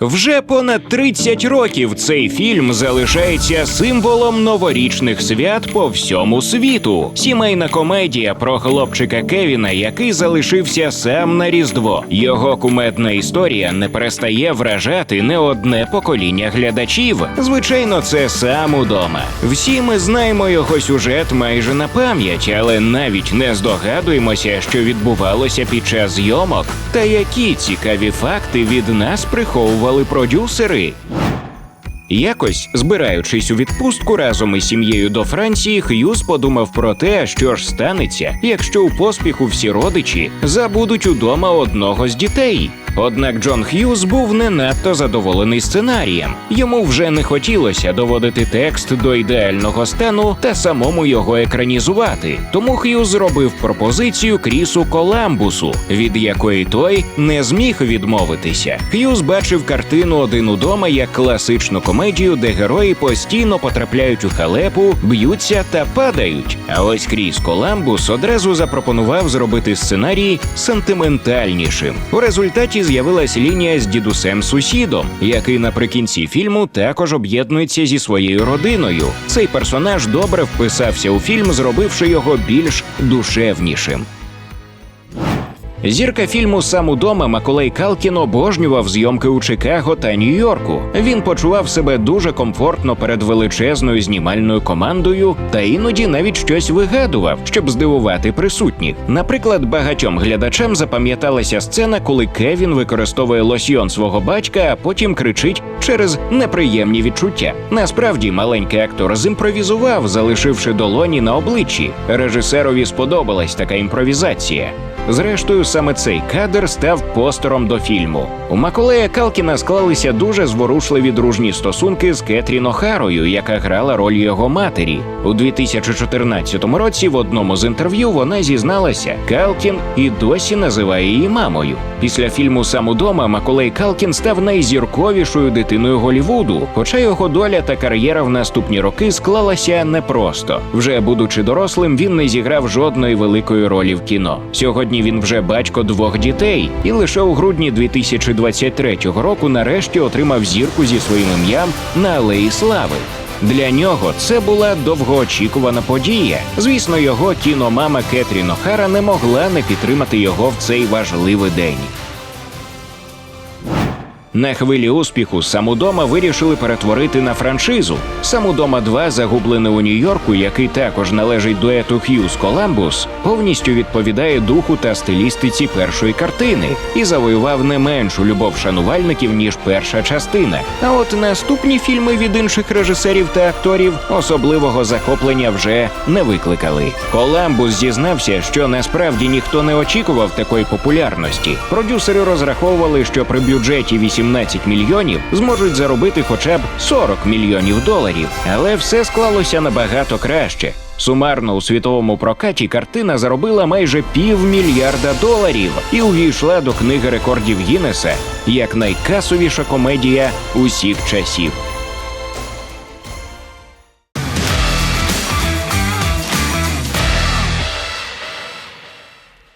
Вже понад 30 років цей фільм залишається символом новорічних свят по всьому світу. Сімейна комедія про хлопчика Кевіна, який залишився сам на Різдво. Його кумедна історія не перестає вражати не одне покоління глядачів. Звичайно, це сам удома. Всі ми знаємо його сюжет майже на пам'ять, але навіть не здогадуємося, що відбувалося під час зйомок, та які цікаві факти від нас приховували продюсери. Якось, збираючись у відпустку разом із сім'єю до Франції, Х'юз подумав про те, що ж станеться, якщо у поспіху всі родичі забудуть удома одного з дітей. Однак Джон Х'юз був не надто задоволений сценарієм. Йому вже не хотілося доводити текст до ідеального стану та самому його екранізувати. Тому Х'юз зробив пропозицію Крісу Коламбусу, від якої той не зміг відмовитися. Х'юз бачив картину один удома як класичну комедію, де герої постійно потрапляють у халепу, б'ються та падають. А ось Кріс Коламбус одразу запропонував зробити сценарій сентиментальнішим. У результаті з'явилась лінія з дідусем сусідом, який наприкінці фільму також об'єднується зі своєю родиною. Цей персонаж добре вписався у фільм, зробивши його більш душевнішим. Зірка фільму Сам удома Маколей Калкін обожнював зйомки у Чикаго та Нью-Йорку. Він почував себе дуже комфортно перед величезною знімальною командою та іноді навіть щось вигадував, щоб здивувати присутніх. Наприклад, багатьом глядачам запам'яталася сцена, коли Кевін використовує лосьйон свого батька, а потім кричить через неприємні відчуття. Насправді маленький актор зімпровізував, залишивши долоні на обличчі. Режисерові сподобалась така імпровізація. Зрештою, саме цей кадр став постером до фільму. У Маколея Калкіна склалися дуже зворушливі дружні стосунки з Кетрін Охарою, яка грала роль його матері. У 2014 році в одному з інтерв'ю вона зізналася, Калкін і досі називає її мамою. Після фільму Сам удома Маколей Калкін став найзірковішою дитиною Голівуду, хоча його доля та кар'єра в наступні роки склалася непросто. Вже будучи дорослим, він не зіграв жодної великої ролі в кіно. Сьогодні він вже батько двох дітей, і лише у грудні 2023 року нарешті отримав зірку зі своїм ім'ям на Алеї Слави. Для нього це була довгоочікувана подія. Звісно, його кіномама Кетрін Охара не могла не підтримати його в цей важливий день. На хвилі успіху самудома вирішили перетворити на франшизу. Самудома 2 загублений у Нью-Йорку, який також належить дуету Х'юз Коламбус, повністю відповідає духу та стилістиці першої картини і завоював не меншу любов шанувальників ніж перша частина. А от наступні фільми від інших режисерів та акторів особливого захоплення вже не викликали. Коламбус зізнався, що насправді ніхто не очікував такої популярності. Продюсери розраховували, що при бюджеті 18 мільйонів зможуть заробити хоча б 40 мільйонів доларів, але все склалося набагато краще. Сумарно у світовому прокаті картина заробила майже півмільярда доларів і увійшла до книги рекордів Гіннеса як найкасовіша комедія усіх часів.